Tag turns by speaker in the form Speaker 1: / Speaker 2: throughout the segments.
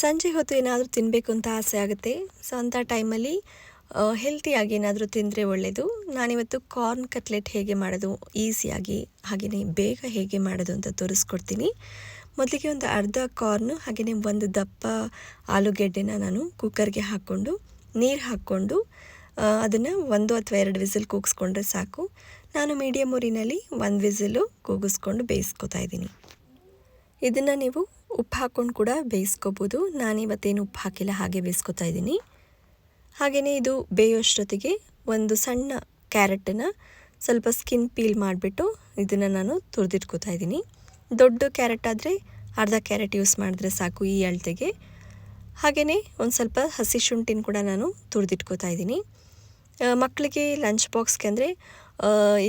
Speaker 1: ಸಂಜೆ ಹೊತ್ತು ಏನಾದರೂ ತಿನ್ನಬೇಕು ಅಂತ ಆಸೆ ಆಗುತ್ತೆ. ಸೊ ಅಂಥ ಟೈಮಲ್ಲಿ ಹೆಲ್ತಿಯಾಗಿ ಏನಾದರೂ ತಿಂದರೆ ಒಳ್ಳೆಯದು ನಾನಿವತ್ತು ಕಾರ್ನ್ ಕಟ್ಲೆಟ್ ಹೇಗೆ ಮಾಡೋದು ಈಸಿಯಾಗಿ ಹಾಗೆಯೇ ಬೇಗ ಹೇಗೆ ಮಾಡೋದು ಅಂತ ತೋರಿಸ್ಕೊಡ್ತೀನಿ. ಮೊದಲಿಗೆ ಒಂದು ಅರ್ಧ ಕಾರ್ನು ಹಾಗೆಯೇ ಒಂದು ದಪ್ಪ ಆಲೂಗೆಡ್ಡೆನ ನಾನು ಕುಕ್ಕರ್ಗೆ ಹಾಕ್ಕೊಂಡು, ನೀರು ಹಾಕ್ಕೊಂಡು ಅದನ್ನು ಒಂದು ಅಥವಾ ಎರಡು ವಿಸಿಲ್ ಕೂಗಿಸ್ಕೊಂಡ್ರೆ ಸಾಕು. ನಾನು ಮೀಡಿಯಮ್ ಊರಿನಲ್ಲಿ ಒಂದು ವಿಸಿಲು ಕೂಗಿಸ್ಕೊಂಡು ಬೇಯಿಸ್ಕೊತಾ ಇದ್ದೀನಿ. ಇದನ್ನು ನೀವು ಉಪ್ಪು ಹಾಕ್ಕೊಂಡು ಕೂಡ ಬೇಯಿಸ್ಕೋಬೋದು. ನಾನಿವತ್ತೇನು ಉಪ್ಪು ಹಾಕಿಲ್ಲ, ಹಾಗೆ ಬೇಯಿಸ್ಕೊತಾ ಇದ್ದೀನಿ. ಹಾಗೆಯೇ ಇದು ಬೇಯೋಷ್ಟೊತ್ತಿಗೆ ಒಂದು ಸಣ್ಣ ಕ್ಯಾರೆಟನ್ನು ಸ್ವಲ್ಪ ಸ್ಕಿನ್ ಪೀಲ್ ಮಾಡಿಬಿಟ್ಟು ಇದನ್ನು ನಾನು ತುರಿದಿಟ್ಕೋತಾ ಇದ್ದೀನಿ. ದೊಡ್ಡ ಕ್ಯಾರೆಟ್ ಆದರೆ ಅರ್ಧ ಕ್ಯಾರೆಟ್ ಯೂಸ್ ಮಾಡಿದ್ರೆ ಸಾಕು ಈ ಅಳತೆಗೆ. ಹಾಗೆಯೇ ಒಂದು ಸ್ವಲ್ಪ ಹಸಿ ಶುಂಠಿನ ಕೂಡ ನಾನು ತುರಿದಿಟ್ಕೋತಾ ಇದ್ದೀನಿ. ಮಕ್ಕಳಿಗೆ ಲಂಚ್ ಬಾಕ್ಸ್ಗೆ ಅಂದರೆ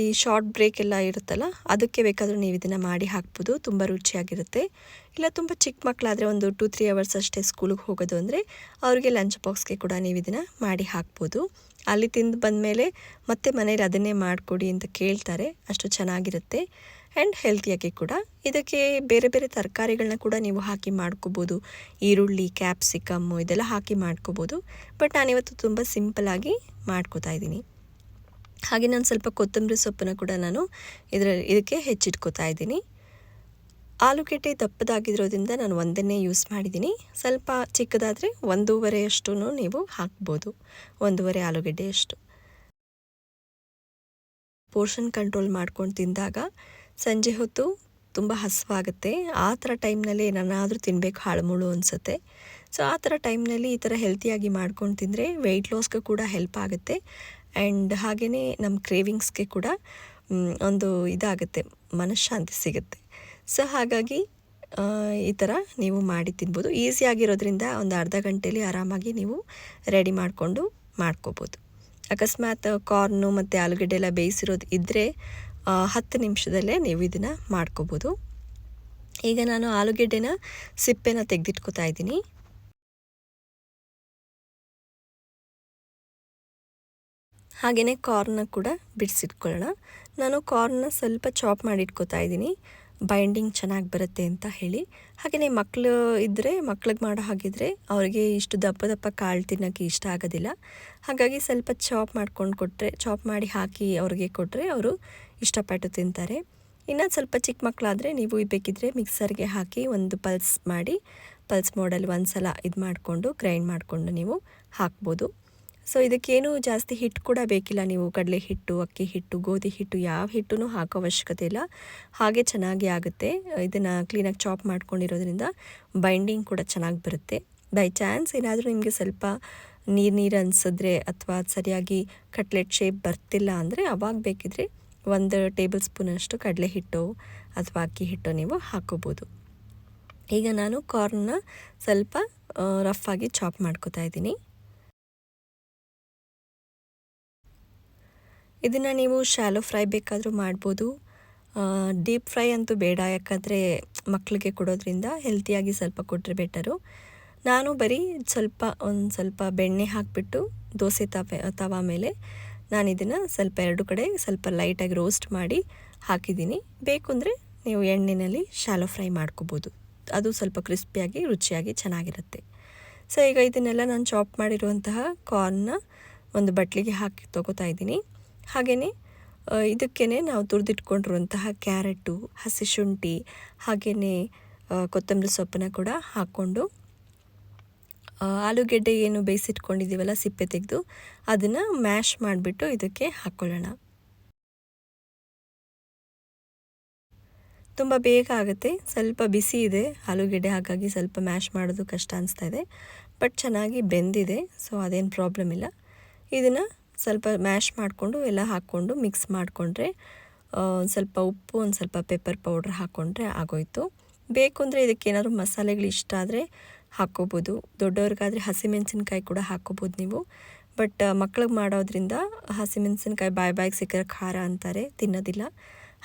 Speaker 1: ಈ ಶಾರ್ಟ್ ಬ್ರೇಕ್ ಎಲ್ಲ ಇರುತ್ತಲ್ಲ, ಅದಕ್ಕೆ ಬೇಕಾದರೂ ನೀವು ಇದನ್ನು ಮಾಡಿ ಹಾಕ್ಬೋದು. ತುಂಬ ರುಚಿಯಾಗಿರುತ್ತೆ. ಇಲ್ಲ, ತುಂಬ ಚಿಕ್ಕ ಮಕ್ಕಳಾದರೆ ಒಂದು ಟು ತ್ರೀ ಅವರ್ಸ್ ಅಷ್ಟೇ ಸ್ಕೂಲಿಗೆ ಹೋಗೋದು ಅಂದರೆ ಅವರಿಗೆ ಲಂಚ್ ಬಾಕ್ಸ್ಗೆ ಕೂಡ ನೀವು ಇದನ್ನು ಮಾಡಿ ಹಾಕ್ಬೋದು. ಅಲ್ಲಿ ತಿಂದು ಬಂದಮೇಲೆ ಮತ್ತೆ ಮನೇಲಿ ಅದನ್ನೇ ಮಾಡಿಕೊಡಿ ಅಂತ ಕೇಳ್ತಾರೆ. ಅಷ್ಟು ಚೆನ್ನಾಗಿರುತ್ತೆ. ಆ್ಯಂಡ್ ಹೆಲ್ತಿಯಾಗಿ ಕೂಡ. ಇದಕ್ಕೆ ಬೇರೆ ಬೇರೆ ತರಕಾರಿಗಳನ್ನ ಕೂಡ ನೀವು ಹಾಕಿ ಮಾಡ್ಕೋಬೋದು. ಈರುಳ್ಳಿ ಕ್ಯಾಪ್ಸಿಕಮ್ಮು ಇದೆಲ್ಲ ಹಾಕಿ ಮಾಡ್ಕೋಬೋದು. ಬಟ್ ನಾನಿವತ್ತು ತುಂಬ ಸಿಂಪಲಾಗಿ ಮಾಡ್ಕೋತಾ ಇದ್ದೀನಿ. ಹಾಗೆ ನಾನು ಸ್ವಲ್ಪ ಕೊತ್ತಂಬರಿ ಸೊಪ್ಪನ್ನು ಕೂಡ ನಾನು ಇದರ, ಇದಕ್ಕೆ ಹೆಚ್ಚಿಟ್ಕೋತಾ ಇದ್ದೀನಿ. ಆಲೂಗೆಡ್ಡೆ ದಪ್ಪದಾಗಿರೋದ್ರಿಂದ ನಾನು ಒಂದನ್ನೇ ಯೂಸ್ ಮಾಡಿದ್ದೀನಿ. ಸ್ವಲ್ಪ ಚಿಕ್ಕದಾದರೆ ಒಂದೂವರೆಯಷ್ಟು ನೀವು ಹಾಕ್ಬೋದು. ಒಂದೂವರೆ ಆಲೂಗೆಡ್ಡೆಯಷ್ಟು ಪೋರ್ಷನ್ ಕಂಟ್ರೋಲ್ ಮಾಡ್ಕೊಂಡು ತಿಂದಾಗ ಸಂಜೆ ಹೊತ್ತು ತುಂಬ ಹಸುವಾಗುತ್ತೆ. ಆ ಥರ ಟೈಮ್ನಲ್ಲಿ ಏನಾದರೂ ತಿನ್ನಬೇಕು ಹಾಳುಮುಳು ಅನಿಸುತ್ತೆ. ಸೊ ಆ ಥರ ಟೈಮ್ನಲ್ಲಿ ಈ ಥರ ಹೆಲ್ತಿಯಾಗಿ ಮಾಡ್ಕೊಂಡು ತಿಂದರೆ ವೆಯ್ಟ್ ಲಾಸ್ಗೆ ಕೂಡ ಹೆಲ್ಪ್ ಆಗುತ್ತೆ. ಆ್ಯಂಡ್ ಹಾಗೆಯೇ ನಮ್ಮ ಕ್ರೇವಿಂಗ್ಸ್ಗೆ ಕೂಡ ಒಂದು ಇದಾಗುತ್ತೆ, ಮನಃಶಾಂತಿ ಸಿಗುತ್ತೆ. ಸೊ ಹಾಗಾಗಿ ಈ ಥರ ನೀವು ಮಾಡಿ ತಿನ್ಬೋದು. ಈಸಿಯಾಗಿರೋದ್ರಿಂದ ಒಂದು ಅರ್ಧ ಗಂಟೆಯಲ್ಲಿ ಆರಾಮಾಗಿ ನೀವು ರೆಡಿ ಮಾಡಿಕೊಂಡು ಮಾಡ್ಕೋಬೋದು. ಅಕಸ್ಮಾತ್ ಕಾರ್ನು ಮತ್ತು ಆಲೂಗಡ್ಡೆ ಎಲ್ಲ ಬೇಯಿಸಿರೋದು ಇದ್ದರೆ ಹತ್ತು ನಿಮಿಷದಲ್ಲೇ ನೀವು ಇದನ್ನು ಮಾಡ್ಕೋಬೋದು. ಈಗ ನಾನು ಆಲೂಗೆಡ್ಡೆನ ಸಿಪ್ಪೆನ ತೆಗೆದಿಟ್ಕೋತಾ ಇದ್ದೀನಿ. ಹಾಗೆಯೇ ಕಾರ್ನ ಕೂಡ ಬಿಡಿಸಿಟ್ಕೊಳ್ಳೋಣ. ನಾನು ಕಾರ್ನ ಸ್ವಲ್ಪ ಚಾಪ್ ಮಾಡಿ ಇಟ್ಕೋತಾ ಇದ್ದೀನಿ. ಬೈಂಡಿಂಗ್ ಚೆನ್ನಾಗಿ ಬರುತ್ತೆ ಅಂತ ಹೇಳಿ. ಹಾಗೆಯೇ ಮಕ್ಕಳು ಇದ್ದರೆ ಮಕ್ಳಿಗೆ ಮಾಡೋ ಹಾಗಿದ್ರೆ ಅವರಿಗೆ ಇಷ್ಟು ದಪ್ಪ ದಪ್ಪ ಕಾಳು ತಿನ್ನೋಕ್ಕೆ ಇಷ್ಟ ಆಗೋದಿಲ್ಲ. ಹಾಗಾಗಿ ಸ್ವಲ್ಪ ಚಾಪ್ ಮಾಡ್ಕೊಂಡು ಕೊಟ್ಟರೆ ಚಾಪ್ ಮಾಡಿ ಹಾಕಿ ಅವ್ರಿಗೆ ಕೊಟ್ಟರೆ ಅವರು ಇಷ್ಟಪಟ್ಟು ತಿಂತಾರೆ. ಇನ್ನು ಸ್ವಲ್ಪ ಚಿಕ್ಕ ಮಕ್ಕಳಾದರೆ ನೀವು ಬೇಕಿದ್ದರೆ ಮಿಕ್ಸರ್ಗೆ ಹಾಕಿ ಒಂದು ಪಲ್ಸ್ ಮಾಡಿ ಪಲ್ಸ್ ಮೋಡಲ್ಲಿ ಒಂದು ಸಲ ಇದು ಮಾಡಿಕೊಂಡು ಗ್ರೈಂಡ್ ಮಾಡಿಕೊಂಡು ನೀವು ಹಾಕ್ಬೋದು. ಸೊ ಇದಕ್ಕೇನು ಜಾಸ್ತಿ ಹಿಟ್ಟು ಕೂಡ ಬೇಕಿಲ್ಲ. ನೀವು ಕಡಲೆ ಹಿಟ್ಟು, ಅಕ್ಕಿ ಹಿಟ್ಟು, ಗೋಧಿ ಹಿಟ್ಟು ಯಾವ ಹಿಟ್ಟು ಹಾಕೋ ಅವಶ್ಯಕತೆ ಇಲ್ಲ. ಹಾಗೆ ಚೆನ್ನಾಗಿ ಆಗುತ್ತೆ. ಇದನ್ನು ಕ್ಲೀನಾಗಿ ಚಾಪ್ ಮಾಡ್ಕೊಂಡಿರೋದ್ರಿಂದ ಬೈಂಡಿಂಗ್ ಕೂಡ ಚೆನ್ನಾಗಿ ಬರುತ್ತೆ. ಬೈ ಚಾನ್ಸ್ ಏನಾದರೂ ನಿಮಗೆ ಸ್ವಲ್ಪ ನೀರು ನೀರು ಅನಿಸಿದ್ರೆ ಅಥವಾ ಸರಿಯಾಗಿ ಕಟ್ಲೆಟ್ ಶೇಪ್ ಬರ್ತಿಲ್ಲ ಅಂದರೆ ಅವಾಗ ಬೇಕಿದ್ರೆ ಒಂದು ಟೇಬಲ್ ಸ್ಪೂನಷ್ಟು ಕಡಲೆ ಹಿಟ್ಟು ಅಥವಾ ಅಕ್ಕಿ ಹಿಟ್ಟು ನೀವು ಹಾಕೋಬೋದು. ಈಗ ನಾನು ಕಾರ್ನ್ನ ಸ್ವಲ್ಪ ರಫ್ ಆಗಿ ಚಾಪ್ ಮಾಡ್ಕೋತಾ ಇದ್ದೀನಿ. ಇದನ್ನು ನೀವು ಶಾಲೋ ಫ್ರೈ ಬೇಕಾದರೂ ಮಾಡ್ಬೋದು. ಡೀಪ್ ಫ್ರೈ ಅಂತೂ ಬೇಡ, ಯಾಕಂದರೆ ಮಕ್ಕಳಿಗೆ ಕೊಡೋದ್ರಿಂದ ಹೆಲ್ತಿಯಾಗಿ ಸ್ವಲ್ಪ ಕೊಟ್ಟರೆ ಬೆಟರು ನಾನು ಬರೀ ಸ್ವಲ್ಪ, ಒಂದು ಸ್ವಲ್ಪ ಬೆಣ್ಣೆ ಹಾಕಿಬಿಟ್ಟು ದೋಸೆ ತವೆ, ತವ ಮೇಲೆ ನಾನು ಇದನ್ನು ಸ್ವಲ್ಪ ಎರಡು ಕಡೆ ಸ್ವಲ್ಪ ಲೈಟಾಗಿ ರೋಸ್ಟ್ ಮಾಡಿ ಹಾಕಿದ್ದೀನಿ. ಬೇಕು ಅಂದರೆ ನೀವು ಎಣ್ಣೆಯಲ್ಲಿ ಶಾಲೋ ಫ್ರೈ ಮಾಡ್ಕೋಬೋದು. ಅದು ಸ್ವಲ್ಪ ಕ್ರಿಸ್ಪಿಯಾಗಿ ರುಚಿಯಾಗಿ ಚೆನ್ನಾಗಿರುತ್ತೆ. ಸೊ ಈಗ ಇದನ್ನೆಲ್ಲ ನಾನು ಚಾಪ್ ಮಾಡಿರುವಂತಹ ಕಾರ್ನ್ನ ಒಂದು ಬಟ್ಲಿಗೆ ಹಾಕಿ ತೊಗೋತಾ ಇದ್ದೀನಿ. ಹಾಗೆಯೇ ಇದಕ್ಕೇ ನಾವು ತುರಿದಿಟ್ಕೊಂಡಿರುವಂತಹ ಕ್ಯಾರೆಟು, ಹಸಿ ಶುಂಠಿ, ಹಾಗೆಯೇ ಕೊತ್ತಂಬರಿ ಸೊಪ್ಪನ್ನ ಕೂಡ ಹಾಕ್ಕೊಂಡು ಆಲೂಗೆಡ್ಡೆ ಏನು ಬೇಯಿಸಿಟ್ಕೊಂಡಿದ್ದೀವಲ್ಲ ಸಿಪ್ಪೆ ತೆಗೆದು, ಅದನ್ನು ಮ್ಯಾಶ್ ಮಾಡಿಬಿಟ್ಟು ಇದಕ್ಕೆ ಹಾಕ್ಕೊಳ್ಳೋಣ ತುಂಬ ಬೇಗ ಆಗುತ್ತೆ, ಸ್ವಲ್ಪ ಬಿಸಿ ಇದೆ, ಆಲೂಗೆಡ್ಡೆ ಹಾಗಾಗಿ ಸ್ವಲ್ಪ ಮ್ಯಾಶ್ ಮಾಡೋದು ಕಷ್ಟ ಅನಿಸ್ತಾ ಇದೆ, ಬಟ್ ಚೆನ್ನಾಗಿ ಬೆಂದಿದೆ, ಸೊ ಅದೇನು ಪ್ರಾಬ್ಲಮ್ ಇಲ್ಲ. ಇದನ್ನು ಸ್ವಲ್ಪ ಮ್ಯಾಶ್ ಮಾಡಿಕೊಂಡು ಎಲ್ಲ ಹಾಕ್ಕೊಂಡು ಮಿಕ್ಸ್ ಮಾಡಿಕೊಂಡ್ರೆ ಒಂದು ಸ್ವಲ್ಪ ಉಪ್ಪು, ಒಂದು ಸ್ವಲ್ಪ ಪೆಪ್ಪರ್ ಪೌಡ್ರ್ ಹಾಕ್ಕೊಂಡ್ರೆ ಆಗೋಯ್ತು. ಬೇಕು ಅಂದರೆ ಇದಕ್ಕೇನಾದರೂ ಮಸಾಲೆಗಳು ಇಷ್ಟ ಆದರೆ ಹಾಕ್ಕೋಬೋದು ದೊಡ್ಡವ್ರಿಗಾದರೆ ಹಸಿಮೆಣಸಿನ್ಕಾಯಿ ಕೂಡ ಹಾಕ್ಕೋಬೋದು ನೀವು. ಬಟ್ ಮಕ್ಳಿಗೆ ಮಾಡೋದ್ರಿಂದ ಹಸಿಮೆಣಸಿನ್ಕಾಯಿ ಬಾಯ್ ಬಾಯಿಗೆ ಸಿಕ್ಕರೆ ಖಾರ ಅಂತಾರೆ, ತಿನ್ನೋದಿಲ್ಲ.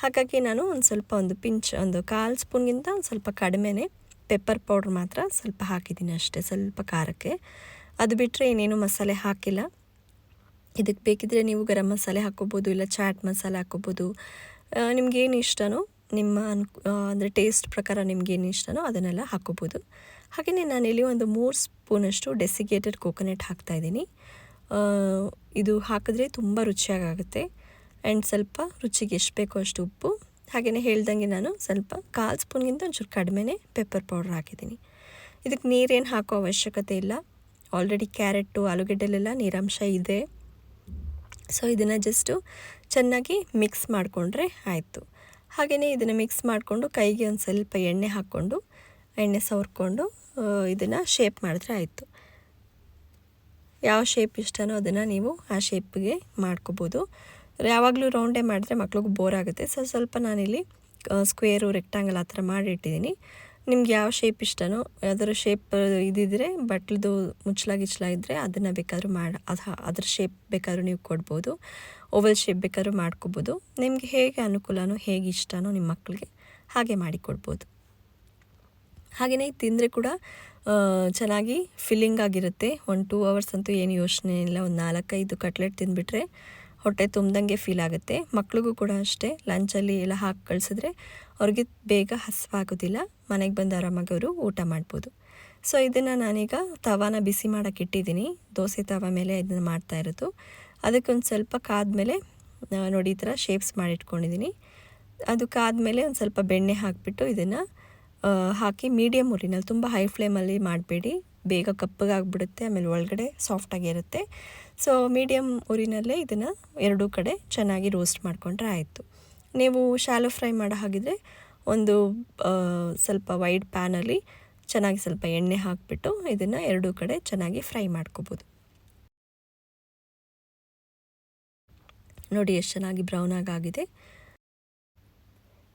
Speaker 1: ಹಾಗಾಗಿ ನಾನು ಒಂದು ಸ್ವಲ್ಪ ಒಂದು ಪಿಂಚ್, ಒಂದು ಕಾಲು ಸ್ಪೂನ್ಗಿಂತ ಒಂದು ಸ್ವಲ್ಪ ಕಡಿಮೆನೇ ಪೆಪ್ಪರ್ ಪೌಡ್ರ್ ಮಾತ್ರ ಸ್ವಲ್ಪ ಹಾಕಿದ್ದೀನಿ ಅಷ್ಟೇ, ಸ್ವಲ್ಪ ಖಾರಕ್ಕೆ. ಅದು ಬಿಟ್ಟರೆ ಏನೇನು ಮಸಾಲೆ ಹಾಕಿಲ್ಲ. ಇದಕ್ಕೆ ಬೇಕಿದ್ರೆ ನೀವು ಗರಂ ಮಸಾಲೆ ಹಾಕ್ಕೋಬೋದು ಇಲ್ಲ ಚಾಟ್ ಮಸಾಲೆ ಹಾಕ್ಕೋಬೋದು. ನಿಮಗೇನು ಇಷ್ಟನೋ ನಿಮ್ಮ ಅನ್ಕು ಅಂದರೆ ಟೇಸ್ಟ್ ಪ್ರಕಾರ ನಿಮಗೇನು ಇಷ್ಟನೋ ಅದನ್ನೆಲ್ಲ ಹಾಕ್ಕೋಬೋದು. ಹಾಗೆಯೇ ನಾನಿಲ್ಲಿ ಒಂದು ಮೂರು ಸ್ಪೂನಷ್ಟು ಡೆಸಿಗೇಟೆಡ್ ಕೋಕೋನಟ್ ಹಾಕ್ತಾಯಿದ್ದೀನಿ ಇದು ಹಾಕಿದ್ರೆ ತುಂಬ ರುಚಿಯಾಗುತ್ತೆ ಆ್ಯಂಡ್ ಸ್ವಲ್ಪ ರುಚಿಗೆ ಎಷ್ಟು ಬೇಕೋ ಅಷ್ಟು ಉಪ್ಪು. ಹಾಗೆಯೇ ಹೇಳ್ದಂಗೆ ನಾನು ಸ್ವಲ್ಪ ಕಾಲು ಸ್ಪೂನ್ಗಿಂತ ಒಂಚೂರು ಕಡಿಮೆನೇ ಪೆಪ್ಪರ್ ಪೌಡ್ರ್ ಹಾಕಿದ್ದೀನಿ. ಇದಕ್ಕೆ ನೀರೇನು ಹಾಕೋ ಅವಶ್ಯಕತೆ ಇಲ್ಲ. ಆಲ್ರೆಡಿ ಕ್ಯಾರೆಟು ಆಲೂಗಡ್ಡೆಲೆಲ್ಲ ನೀರಾಂಶ ಇದೆ. ಸೊ ಇದನ್ನು ಜಸ್ಟು ಚೆನ್ನಾಗಿ ಮಿಕ್ಸ್ ಮಾಡಿಕೊಂಡ್ರೆ ಆಯಿತು. ಹಾಗೆಯೇ ಇದನ್ನು ಮಿಕ್ಸ್ ಮಾಡಿಕೊಂಡು ಕೈಗೆ ಒಂದು ಸ್ವಲ್ಪ ಎಣ್ಣೆ ಹಾಕ್ಕೊಂಡು, ಎಣ್ಣೆ ಸವರ್ಕೊಂಡು ಇದನ್ನು ಶೇಪ್ ಮಾಡಿದ್ರೆ ಆಯಿತು. ಯಾವ ಶೇಪ್ ಇಷ್ಟನೋ ಅದನ್ನು ನೀವು ಆ ಶೇಪ್ಗೆ ಮಾಡ್ಕೋಬೋದು. ಯಾವಾಗಲೂ ರೌಂಡೇ ಮಾಡಿದ್ರೆ ಮಕ್ಳಿಗೆ ಬೋರ್ ಆಗುತ್ತೆ. ಸೊ ಸ್ವಲ್ಪ ನಾನಿಲ್ಲಿ ಸ್ಕ್ವೇರು ರೆಕ್ಟಾಂಗಲ್ ಆ ಥರ ಮಾಡಿಟ್ಟಿದ್ದೀನಿ. ನಿಮ್ಗೆ ಯಾವ ಶೇಪ್ ಇಷ್ಟನೋ, ಯಾವ್ದಾದ್ರು ಶೇಪ್ ಇದಿದ್ರೆ, ಬಟ್ಲದು ಮುಚ್ಚಲ ಗಿಚ್ಚಲ ಇದ್ದರೆ ಅದನ್ನು ಬೇಕಾದ್ರೂ ಮಾಡಿ, ಅದು ಅದ್ರ ಶೇಪ್ ಬೇಕಾದ್ರೂ ನೀವು ಕೊಡ್ಬೋದು. ಓವಲ್ ಶೇಪ್ ಬೇಕಾದ್ರೂ ಮಾಡ್ಕೋಬೋದು. ನಿಮಗೆ ಹೇಗೆ ಅನುಕೂಲನೋ, ಹೇಗೆ ಇಷ್ಟನೋ ನಿಮ್ಮ ಮಕ್ಕಳಿಗೆ ಹಾಗೆ ಮಾಡಿಕೊಡ್ಬೋದು. ಹಾಗೆಯೇ ತಿಂದರೆ ಕೂಡ ಚೆನ್ನಾಗಿ ಫಿಲ್ಲಿಂಗ್ ಆಗಿರುತ್ತೆ. ಒಂದು ಟೂ ಅವರ್ಸ್ ಅಂತೂ ಏನು ಯೋಚನೆ ಇಲ್ಲ. ಒಂದು ನಾಲ್ಕೈದು ಕಟ್ಲೆಟ್ ತಿಂದುಬಿಟ್ರೆ ಹೊಟ್ಟೆ ತುಂಬ್ದಂಗೆ ಫೀಲ್ ಆಗುತ್ತೆ. ಮಕ್ಳಿಗೂ ಕೂಡ ಅಷ್ಟೇ. ಲಂಚಲ್ಲಿ ಎಲ್ಲ ಹಾಕಿ ಕಳಿಸಿದ್ರೆ ಅವ್ರಿಗೆ ಬೇಗ ಹಸಿವಾಗೋದಿಲ್ಲ. ಮನೆಗೆ ಬಂದು ಆರಾಮಾಗಿ ಅವರು ಊಟ ಮಾಡ್ಬೋದು. ಸೊ ಇದನ್ನು ನಾನೀಗ ತವಾನ ಬಿಸಿ ಮಾಡೋಕ್ಕೆ ಇಟ್ಟಿದ್ದೀನಿ. ದೋಸೆ ತವ ಮೇಲೆ ಇದನ್ನು ಮಾಡ್ತಾ ಇರೋದು. ಅದಕ್ಕೊಂದು ಸ್ವಲ್ಪ ಕಾದ್ಮೇಲೆ ನೋಡಿ ಈ ಥರ ಶೇಪ್ಸ್ ಮಾಡಿಟ್ಕೊಂಡಿದ್ದೀನಿ ಅದು ಕಾದ್ಮೇಲೆ ಒಂದು ಸ್ವಲ್ಪ ಬೆಣ್ಣೆ ಹಾಕಿಬಿಟ್ಟು ಇದನ್ನು ಹಾಕಿ ಮೀಡಿಯಮ್ ಉರಿನಲ್ಲಿ ತುಂಬ ಹೈ ಫ್ಲೇಮಲ್ಲಿ ಮಾಡಬೇಡಿ. ಬೇಗ ಕಪ್ಪಗಾಗ್ಬಿಡುತ್ತೆ, ಆಮೇಲೆ ಒಳಗಡೆ ಸಾಫ್ಟಾಗಿರುತ್ತೆ. ಸೊ ಮೀಡಿಯಮ್ ಉರಿನಲ್ಲೇ ಇದನ್ನು ಎರಡೂ ಕಡೆ ಚೆನ್ನಾಗಿ ರೋಸ್ಟ್ ಮಾಡಿಕೊಂಡ್ರೆ ಆಯಿತು. ನೀವು ಶಾಲೋ ಫ್ರೈ ಮಾಡೋ ಹಾಗಿದ್ರೆ ಒಂದು ಸ್ವಲ್ಪ ವೈಡ್ ಪ್ಯಾನಲ್ಲಿ ಚೆನ್ನಾಗಿ ಸ್ವಲ್ಪ ಎಣ್ಣೆ ಹಾಕಿಬಿಟ್ಟು ಇದನ್ನು ಎರಡೂ ಕಡೆ ಚೆನ್ನಾಗಿ ಫ್ರೈ ಮಾಡ್ಕೋಬೋದು. ನೋಡಿ ಎಷ್ಟು ಚೆನ್ನಾಗಿ ಬ್ರೌನ್ ಆಗಿದೆ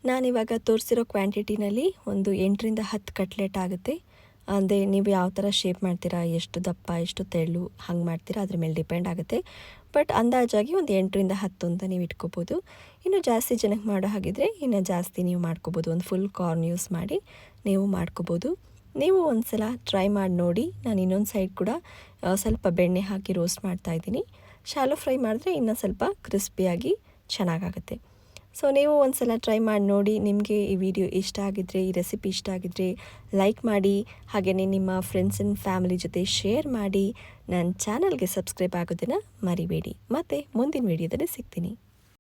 Speaker 1: ನಾನಿವಾಗ ತೋರಿಸಿರೋ ಕ್ವಾಂಟಿಟಿನಲ್ಲಿ ಒಂದು ಎಂಟರಿಂದ ಹತ್ತು ಕಟ್ಲೆಟ್ ಆಗುತ್ತೆ. ಅಂದರೆ ನೀವು ಯಾವ ಥರ ಶೇಪ್ ಮಾಡ್ತೀರಾ, ಎಷ್ಟು ದಪ್ಪ, ಎಷ್ಟು ತೆಳ್ಳು, ಹಂಗೆ ಮಾಡ್ತೀರಾ, ಅದ್ರ ಮೇಲೆ ಡಿಪೆಂಡ್ ಆಗುತ್ತೆ. ಬಟ್ ಅಂದಾಜಾಗಿ ಒಂದು ಎಂಟರಿಂದ ಹತ್ತು ಅಂತ ನೀವು ಇಟ್ಕೋಬೋದು. ಇನ್ನು ಜಾಸ್ತಿ ಜನಕ್ಕೆ ಮಾಡೋ ಹಾಗಿದ್ರೆ ಇನ್ನು ಜಾಸ್ತಿ ನೀವು ಮಾಡ್ಕೋಬೋದು. ಒಂದು ಫುಲ್ ಕಾರ್ನ್ ಯೂಸ್ ಮಾಡಿ ನೀವು ಮಾಡ್ಕೋಬೋದು. ನೀವು ಒಂದು ಸಲ ಟ್ರೈ ಮಾಡಿ ನೋಡಿ. ನಾನು ಇನ್ನೊಂದು ಸೈಡ್ ಕೂಡ ಸ್ವಲ್ಪ ಬೆಣ್ಣೆ ಹಾಕಿ ರೋಸ್ಟ್ ಮಾಡ್ತಾಯಿದ್ದೀನಿ ಶಾಲೋ ಫ್ರೈ ಮಾಡಿದ್ರೆ ಇನ್ನೂ ಸ್ವಲ್ಪ ಕ್ರಿಸ್ಪಿಯಾಗಿ ಚೆನ್ನಾಗಾಗುತ್ತೆ. ಸೊ ನೀವು ಒಂದು ಸಲ ಟ್ರೈ ಮಾಡಿ ನೋಡಿ, ನಿಮಗೆ ಈ ವಿಡಿಯೋ ಇಷ್ಟ ಆಗಿದ್ರೆ, ಈ ರೆಸಿಪಿ ಇಷ್ಟ ಆಗಿದ್ದರೆ ಲೈಕ್ ಮಾಡಿ ಹಾಗೆಯೇ ನಿಮ್ಮ ಫ್ರೆಂಡ್ಸ್ ಆ್ಯಂಡ್ ಫ್ಯಾಮಿಲಿ ಜೊತೆ ಶೇರ್ ಮಾಡಿ. ನನ್ನ ಚಾನಲ್ಗೆ ಸಬ್ಸ್ಕ್ರೈಬ್ ಆಗೋದನ್ನು ಮರಿಬೇಡಿ. ಮತ್ತು ಮುಂದಿನ ವಿಡಿಯೋದಲ್ಲಿ ಸಿಗ್ತೀನಿ.